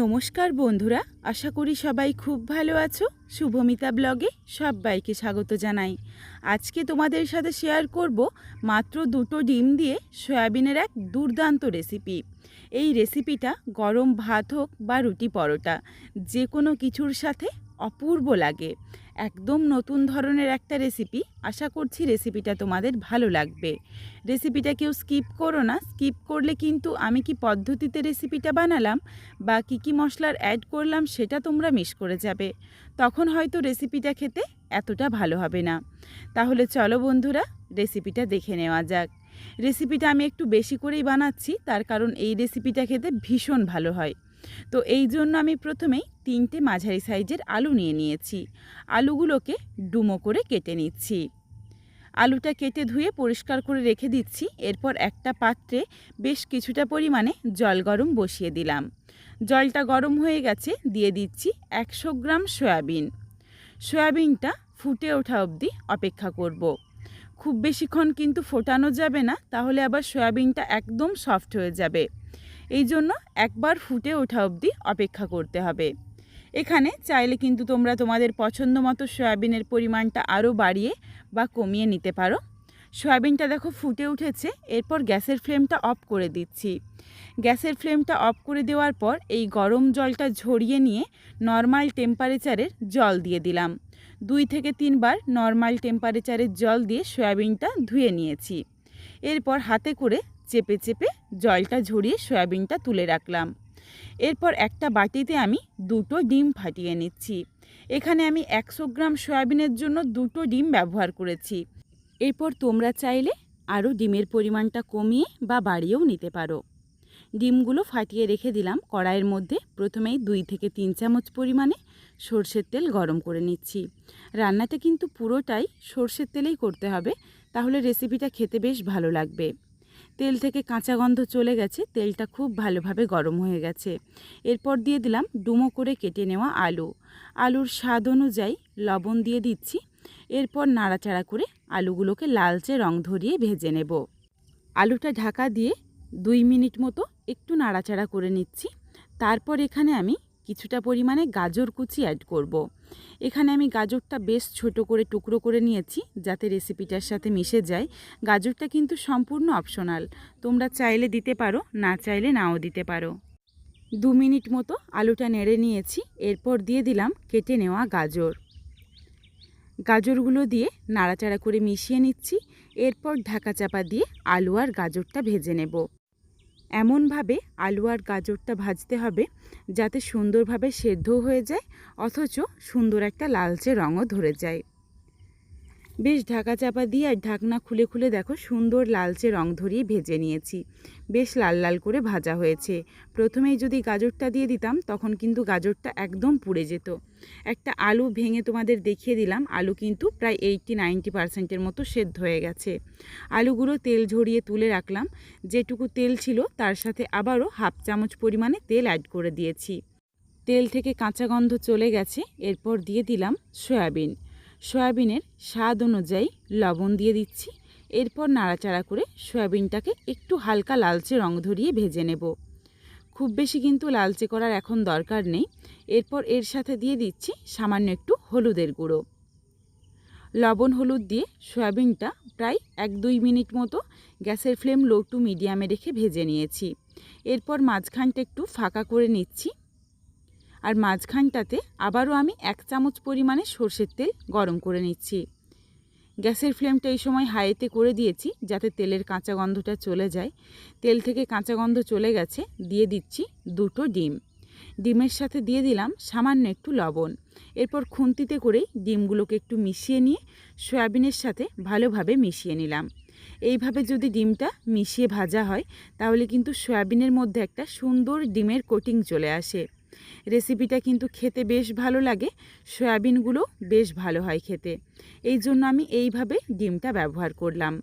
নমস্কার বন্ধুরা, আশা করি সবাই খুব ভালো আছো। শুভমিতা ব্লগে সবাইকে স্বাগত জানাই। আজকে তোমাদের সাথে শেয়ার করব মাত্র দুটো ডিম দিয়ে সয়াবিনের এক দুর্দান্ত রেসিপি এই রেসিপিটা গরম ভাত হোক বা রুটি পরোটা যে কোনো কিছুর সাথে অপূর্ব লাগে। একদম নতুন ধরনের একটা রেসিপি আশা করছি রেসিপিটা তোমাদের ভালো লাগবে। রেসিপিটা কেউ স্কিপ করো না স্কিপ করলে কিন্তু আমি কি পদ্ধতিতে রেসিপিটা বানালাম বা কী কী মশলার অ্যাড করলাম সেটা তোমরা মিস করে যাবে। তখন হয়তো রেসিপিটা খেতে এতটা ভালো হবে না। তাহলে চলো বন্ধুরা রেসিপিটা দেখে নেওয়া যাক। রেসিপিটা আমি একটু বেশি করেই বানাচ্ছি, তার কারণ এই রেসিপিটা খেতে ভীষণ ভালো হয়। তো এই জন্য আমি প্রথমেই তিনটে মাঝারি সাইজের আলু নিয়ে নিয়েছি। আলুগুলোকে ডুমো করে কেটে নিচ্ছি। আলুটা কেটে ধুয়ে পরিষ্কার করে রেখে দিচ্ছি। এরপর একটা পাত্রে বেশ কিছুটা পরিমাণে জল গরম বসিয়ে দিলাম। জলটা গরম হয়ে গেছে, দিয়ে দিচ্ছি একশো গ্রাম সয়াবিন। সয়াবিনটা ফুটে ওঠা অবধি অপেক্ষা করব। খুব বেশিক্ষণ কিন্তু ফোটানো যাবে না, তাহলে আবার সয়াবিনটা একদম সফট হয়ে যাবে। এই জন্য একবার ফুটে ওঠা অবধি অপেক্ষা করতে হবে। এখানে চাইলে কিন্তু তোমরা তোমাদের পছন্দ মতো সয়াবিনের পরিমাণটা আরও বাড়িয়ে বা কমিয়ে নিতে পারো। সয়াবিনটা দেখো ফুটে উঠেছে, এরপর গ্যাসের ফ্লেমটা অফ করে দিচ্ছি। গ্যাসের ফ্লেমটা অফ করে দেওয়ার পর এই গরম জলটা ঝরিয়ে নিয়ে নর্মাল টেম্পারেচারের জল দিয়ে দিলাম। দুই থেকে তিনবার নর্মাল টেম্পারেচারের জল দিয়ে সয়াবিনটা ধুয়ে নিয়েছি। এরপর হাতে করে চেপে চেপে জলটা ঝরিয়ে সয়াবিনটা তুলে রাখলাম। এরপর একটা বাটিতে আমি দুটো ডিম ফাটিয়ে নিচ্ছি। এখানে আমি একশো গ্রাম সয়াবিনের জন্য দুটো ডিম ব্যবহার করেছি। এরপর তোমরা চাইলে আরও ডিমের পরিমাণটা কমিয়ে বা বাড়িয়েও নিতে পারো। ডিমগুলো ফাটিয়ে রেখে দিলাম কড়াইয়ের মধ্যে। প্রথমেই দুই থেকে তিন চামচ পরিমাণে সর্ষের তেল গরম করে নিচ্ছি। রান্নাটা কিন্তু পুরোটাই সর্ষের তেলেই করতে হবে, তাহলে রেসিপিটা খেতে বেশ ভালো লাগবে। তেল থেকে কাঁচা গন্ধ চলে গেছে, তেলটা খুব ভালোভাবে গরম হয়ে গেছে। এরপর দিয়ে দিলাম ডুমো করে কেটে নেওয়া আলু। আলুর স্বাদ অনুযায়ী লবণ দিয়ে দিচ্ছি। এরপর নাড়াচাড়া করে আলুগুলোকে লালচে রং ধরিয়ে ভেজে নেব। আলুটা ঢাকা দিয়ে দুই মিনিট মতো একটু নাড়াচাড়া করে নিচ্ছি। তারপর এখানে আমি কিছুটা পরিমাণে গাজর কুচি অ্যাড করব। এখানে আমি গাজরটা বেশ ছোট করে টুকরো করে নিয়েছি, যাতে রেসিপিটার সাথে মিশে যায়। গাজরটা কিন্তু সম্পূর্ণ অপশনাল তোমরা চাইলে দিতে পারো, না চাইলে নাও দিতে পারো। দু মিনিট মতো আলুটা নেড়ে নিয়েছি, এরপর দিয়ে দিলাম কেটে নেওয়া গাজর। গাজরগুলো দিয়ে নাড়াচাড়া করে মিশিয়ে নিচ্ছি, এরপর ঢাকা চাপা দিয়ে আলু আর গাজরটা ভেজে নেব। এমনভাবে আলু আর গাজরটা ভাজতে হবে যাতে সুন্দরভাবে সেদ্ধও হয়ে যায়, অথচ সুন্দর একটা লালচে রঙও ধরে যায়। বেশ ঢাকা চাপা দিয়ে আর ঢাকনা খুলে খুলে দেখো সুন্দর লালচে রং ধরিয়ে ভেজে নিয়েছি। বেশ লাল লাল করে ভাজা হয়েছে। প্রথমেই যদি গাজরটা দিয়ে দিতাম, তখন কিন্তু গাজরটা একদম পুড়ে যেত। একটা আলু ভেঙে তোমাদের দেখিয়ে দিলাম, আলু কিন্তু প্রায় এইটটি নাইনটি পার্সেন্টের মতো সেদ্ধ হয়ে গেছে। আলুগুলো তেল ঝরিয়ে তুলে রাখলাম। যেটুকু তেল ছিল, তার সাথে আবারও হাফ চামচ পরিমাণে তেল অ্যাড করে দিয়েছি। তেল থেকে কাঁচা গন্ধ চলে গেছে, এরপর দিয়ে দিলাম সয়াবিন। সয়াবিনের স্বাদ অনুযায়ী লবণ দিয়ে দিচ্ছি। এরপর নাড়াচাড়া করে সয়াবিনটাকে একটু হালকা লালচে রং ধরিয়ে ভেজে নেব। খুব বেশি কিন্তু লালচে করার এখন দরকার নেই। এরপর এর সাথে দিয়ে দিচ্ছি সামান্য একটু হলুদের গুঁড়ো। লবণ হলুদ দিয়ে সয়াবিনটা প্রায় এক দুই মিনিট মতো গ্যাসের ফ্লেম লো টু মিডিয়ামে রেখে ভেজে নিয়েছি। এরপর মাঝখানটা একটু ফাঁকা করে নিচ্ছি। আর মাঝখানটাতে আবারও আমি এক চামচ পরিমাণে সর্ষের তেল গরম করে নিচ্ছি। গ্যাসের ফ্লেমটা এই সময় হাইতে করে দিয়েছি যাতে তেলের কাঁচা গন্ধটা চলে যায়। তেল থেকে কাঁচা গন্ধ চলে গেছে, দিয়ে দিচ্ছি দুটো ডিম। ডিমের সাথে দিয়ে দিলাম সামান্য একটু লবণ। এরপর খুন্তিতে করেই ডিমগুলোকে একটু মিশিয়ে নিয়ে সয়াবিনের সাথে ভালোভাবে মিশিয়ে নিলাম। এইভাবে যদি ডিমটা মিশিয়ে ভাজা হয়, তাহলে কিন্তু সয়াবিনের মধ্যে একটা সুন্দর ডিমের কোটিং চলে আসে। রেসিপিটা কিন্তু খেতে বেশ ভালো লাগে। সয়াবিনগুলো বেশ ভালো হয় খেতে। এই জন্য আমি এইভাবে ডিমটা ব্যবহার করলাম।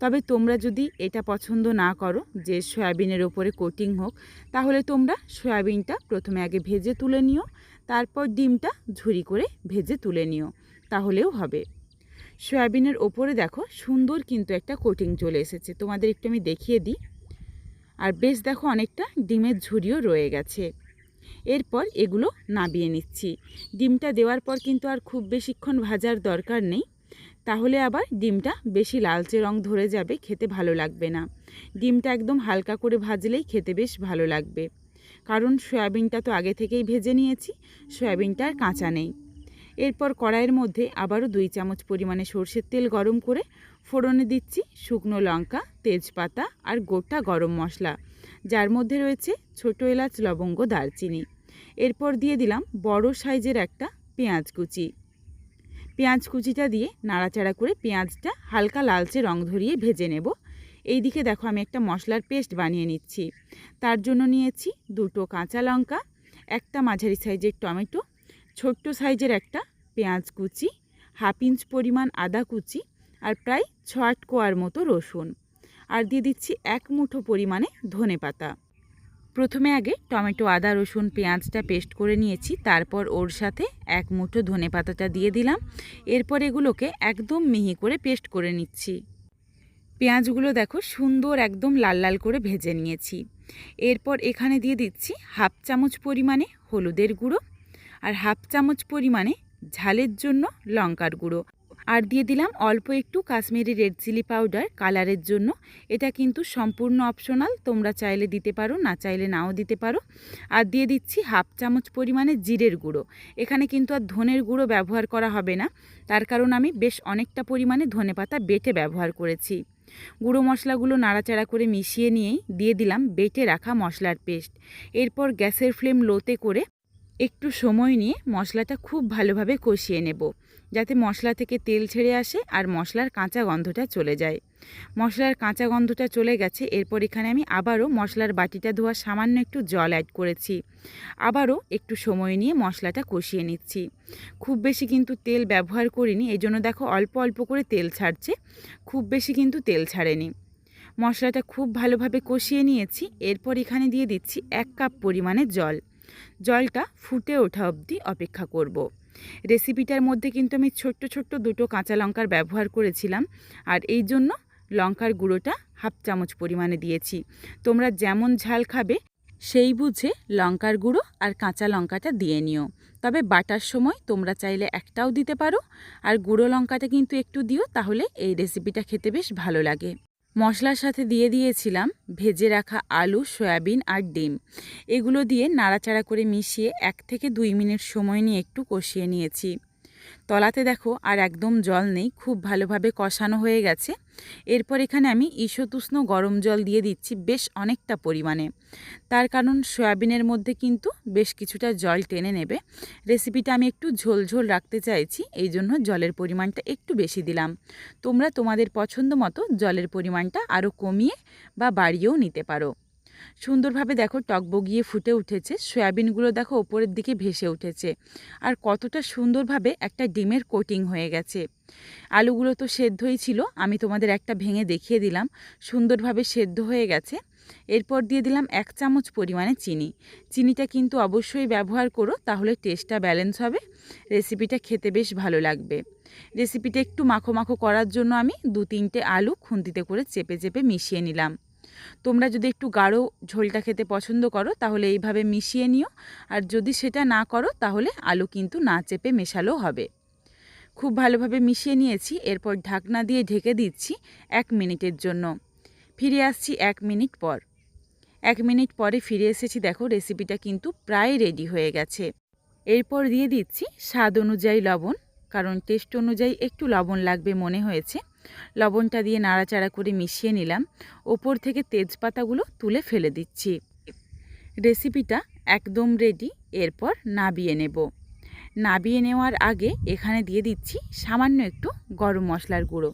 তবে তোমরা যদি এটা পছন্দ না করো, যে সয়াবিনের ওপরে কোটিং হোক, তাহলে তোমরা সয়াবিনটা প্রথমে আগে ভেজে তুলে নিও, তারপর ডিমটা ঝুরি করে ভেজে তুলে নিও, তাহলেও হবে। সয়াবিনের ওপরে দেখো সুন্দর কিন্তু একটা কোটিং চলে এসেছে। তোমাদের একটু আমি দেখিয়ে দিই। আর বেশ দেখো অনেকটা ডিমের ঝুড়িও রয়ে গেছে। এরপর এগুলো নাবিয়ে নিচ্ছি। ডিমটা দেওয়ার পর কিন্তু আর খুব বেশিক্ষণ ভাজার দরকার নেই। তাহলে আবার ডিমটা বেশি লালচে রং ধরে যাবে, খেতে ভালো লাগবে না। ডিমটা একদম হালকা করে ভাজলেই খেতে বেশ ভালো লাগবে। কারণ সয়াবিনটা তো আগে থেকেই ভেজে নিয়েছি, সয়াবিনটা আর কাঁচা নেই। এরপর কড়াইয়ের মধ্যে আবারও দুই চামচ পরিমাণে সর্ষের তেল গরম করে ফোড়নে দিচ্ছি শুকনো লঙ্কা, তেজপাতা আর গোটা গরম মশলা। যার মধ্যে রয়েছে ছোটো এলাচ, লবঙ্গ, দারচিনি। এরপর দিয়ে দিলাম বড় সাইজের একটা পেঁয়াজ কুচি। পেঁয়াজ কুচিটা দিয়ে নাড়াচাড়া করে পেঁয়াজটা হালকা লালচে রং ধরিয়ে ভেজে নেব। এই দিকে দেখো আমি একটা মশলার পেস্ট বানিয়ে নিচ্ছি। তার জন্য নিয়েছি দুটো কাঁচা লঙ্কা, একটা মাঝারি সাইজের টমেটো, ছোট্ট সাইজের একটা পেঁয়াজ কুচি, হাফ ইঞ্চ পরিমাণ আদা কুচি আর প্রায় ছ কোয়ার মতো রসুন। আর দিয়ে দিচ্ছি এক মুঠো পরিমাণে ধনে পাতা প্রথমে আগে টমেটো, আদা, রসুন, পেঁয়াজটা পেস্ট করে নিয়েছি। তারপর ওর সাথে এক মুঠো ধনে পাতাটা দিয়ে দিলাম। এরপর এগুলোকে একদম মিহি করে পেস্ট করে নিচ্ছি। পেঁয়াজগুলো দেখো সুন্দর একদম লাল লাল করে ভেজে নিয়েছি। এরপর এখানে দিয়ে দিচ্ছি হাফ চামচ পরিমাণে হলুদের গুঁড়ো আর হাফ চামচ পরিমাণে ঝালের জন্য লঙ্কার গুঁড়ো। আর দিয়ে দিলাম অল্প একটু কাশ্মীরি রেড চিলি পাউডার কালারের জন্য। এটা কিন্তু সম্পূর্ণ অপশনাল, তোমরা চাইলে দিতে পারো, না চাইলে নাও দিতে পারো। আর দিয়ে দিচ্ছি হাফ চামচ পরিমাণে জিরের গুঁড়ো। এখানে কিন্তু আর ধনের গুঁড়ো ব্যবহার করা হবে না, তার কারণ আমি বেশ অনেকটা পরিমাণে ধনে পাতা বেটে ব্যবহার করেছি। গুঁড়ো মশলাগুলো নাড়াচাড়া করে মিশিয়ে নিয়েই দিয়ে দিলাম বেটে রাখা মশলার পেস্ট। এরপর গ্যাসের ফ্লেম লোতে করে একটু সময় নিয়ে মশলাটা খুব ভালোভাবে কষিয়ে নেব, যাতে মশলা থেকে তেল ছেড়ে আসে আর মশলার কাঁচা গন্ধটা চলে যায়। মশলার কাঁচা গন্ধটা চলে গেছে, এরপর এখানে আমি আবারও মশলার বাটিটা ধোয়া সামান্য একটু জল অ্যাড করেছি। আবারও একটু সময় নিয়ে মশলাটা কষিয়ে নিচ্ছি। খুব বেশি কিন্তু তেল ব্যবহার করিনি এই জন্য দেখো অল্প অল্প করে তেল ছাড়ছে, খুব বেশি কিন্তু তেল ছাড়েনি। মশলাটা খুব ভালোভাবে কষিয়ে নিয়েছি, এরপর এখানে দিয়ে দিচ্ছি এক কাপ পরিমাণে জল। জলটা ফুটে ওঠা অবধি অপেক্ষা করব। রেসিপিটার মধ্যে কিন্তু আমি ছোট্ট ছোট্ট দুটো কাঁচা লঙ্কার ব্যবহার করেছিলাম আর এই জন্য লঙ্কার গুঁড়োটা হাফ চামচ পরিমাণে দিয়েছি। তোমরা যেমন ঝাল খাবে সেই বুঝে লঙ্কার গুঁড়ো আর কাঁচা লঙ্কাটা দিয়ে নিও। তবে বাটার সময় তোমরা চাইলে একটাও দিতে পারো। আর গুঁড়ো লঙ্কাটা কিন্তু একটু দিও, তাহলে এই রেসিপিটা খেতে বেশ ভালো লাগে। মশলার সাথে দিয়ে দিয়েছিলাম ভেজে রাখা আলু, সয়াবিন আর ডিম। এগুলো দিয়ে নাড়াচাড়া করে মিশিয়ে এক থেকে দুই মিনিট সময় নিয়ে একটু কষিয়ে নিয়েছি। তলাতে দেখো আর একদম জল নেই, খুব ভালোভাবে কষানো হয়ে গেছে। এরপর এখানে আমি ঈশতুষ্ণ গরম জল দিয়ে দিচ্ছি বেশ অনেকটা পরিমাণে। তার কারণ সয়াবিনের মধ্যে কিন্তু বেশ কিছুটা জল টেনে নেবে। রেসিপিটা আমি একটু ঝোল ঝোল রাখতে চাইছি, এই জন্য জলের পরিমাণটা একটু বেশি দিলাম। তোমরা তোমাদের পছন্দ মতো জলের পরিমাণটা আরও কমিয়ে বা বাড়িয়েও নিতে পারো। সুন্দরভাবে দেখো টকবগিয়ে ফুটে উঠেছে, সয়াবিনগুলো দেখো ওপরের দিকে ভেসে উঠেছে। আর কতটা সুন্দরভাবে একটা ডিমের কোটিং হয়ে গেছে। আলুগুলো তো সেদ্ধই ছিল, আমি তোমাদের একটা ভেঙে দেখিয়ে দিলাম, সুন্দরভাবে সেদ্ধ হয়ে গেছে। এরপর দিয়ে দিলাম এক চামচ পরিমাণে চিনি। চিনিটা কিন্তু অবশ্যই ব্যবহার করো, তাহলে টেস্টটা ব্যালেন্স হবে রেসিপিটা খেতে বেশ ভালো লাগবে। রেসিপিটা একটু মাখো মাখো করার জন্য আমি দু তিনটে আলু খুন্তিতে করে চেপে চেপে মিশিয়ে নিলাম। তোমরা যদি একটু গাঢ় ঝোলটা খেতে পছন্দ করো, তাহলে এইভাবে মিশিয়ে নিও। আর যদি সেটা না করো, তাহলে আলু কিন্তু না চেপে মেশালেও হবে। খুব ভালোভাবে মিশিয়ে নিয়েছি। এরপর ঢাকনা দিয়ে ঢেকে দিচ্ছি এক মিনিটের জন্য। ফিরে আসছি এক মিনিট পর। এক মিনিট পরে ফিরে এসেছি, দেখো রেসিপিটা কিন্তু প্রায় রেডি হয়ে গেছে। এরপর দিয়ে দিচ্ছি স্বাদ অনুযায়ী লবণ, কারণ টেস্ট অনুযায়ী একটু লবণ লাগবে মনে হয়েছে। লবণটা দিয়ে নাড়াচাড়া করে মিশিয়ে নিলাম। ওপর থেকে তেজপাতাগুলো তুলে ফেলে দিচ্ছি। রেসিপিটা একদম রেডি এরপর নাবিয়ে নেব। নাবিয়ে নেওয়ার আগে এখানে দিয়ে দিচ্ছি সামান্য একটু গরম মশলার গুঁড়ো।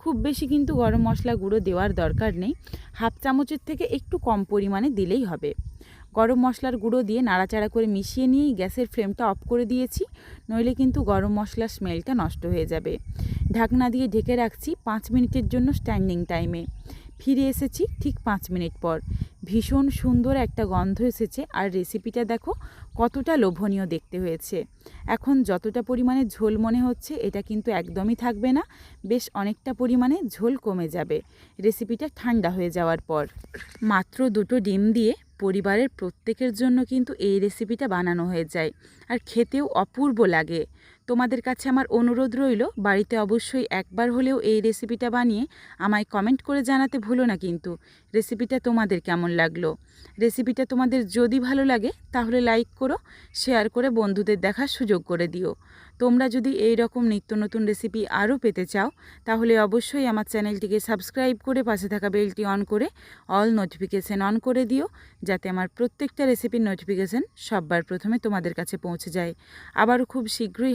খুব বেশি কিন্তু গরম মশলা গুঁড়ো দেওয়ার দরকার নেই। হাফ চামচের থেকে একটু কম পরিমাণে দিলেই হবে। গরম মশলার গুঁড়ো দিয়ে নাড়াচাড়া করে মিশিয়ে নিয়েই গ্যাসের ফ্লেমটা অফ করে দিয়েছি, নইলে কিন্তু গরম মশলার স্মেলটা নষ্ট হয়ে যাবে। ঢাকনা দিয়ে ঢেকে রাখছি পাঁচ মিনিটের জন্য স্ট্যান্ডিং টাইমে ফিরে এসেছি ঠিক পাঁচ মিনিট পর। ভীষণ সুন্দর একটা গন্ধ এসেছে আর রেসিপিটা দেখো কতটা লোভনীয় দেখতে হয়েছে। এখন যতটা পরিমাণে ঝোল মনে হচ্ছে এটা কিন্তু একদমই থাকবে না, বেশ অনেকটা পরিমাণে ঝোল কমে যাবে। রেসিপিটা ঠান্ডা হয়ে যাওয়ার পর। মাত্র দুটো ডিম দিয়ে পরিবারের প্রত্যেকের জন্য কিন্তু এই রেসিপিটা বানানো হয়ে যায়। আর খেতেও অপূর্ব লাগে। তোমাদের কাছে আমার অনুরোধ রইল, বাড়িতে অবশ্যই একবার হলেও এই রেসিপিটা বানিয়ে আমায় কমেন্ট করে জানাতে ভুলো না কিন্তু। রেসিপিটা তোমাদের কেমন লাগল? রেসিপিটা তোমাদের যদি ভালো লাগে, তাহলে লাইক করো, শেয়ার করে বন্ধুদের দেখার সুযোগ করে দিও। তোমরা যদি এই রকম নিত্য নতুন রেসিপি আরও পেতে চাও, তাহলে অবশ্যই আমার চ্যানেলটিকে সাবস্ক্রাইব করে পাশে থাকা বেলটি অন করে অল নোটিফিকেশান অন করে দিও, যাতে আমার প্রত্যেকটা রেসিপির নোটিফিকেশান সববার প্রথমে তোমাদের কাছে পৌঁছে যায়। আবারও খুব শীঘ্রই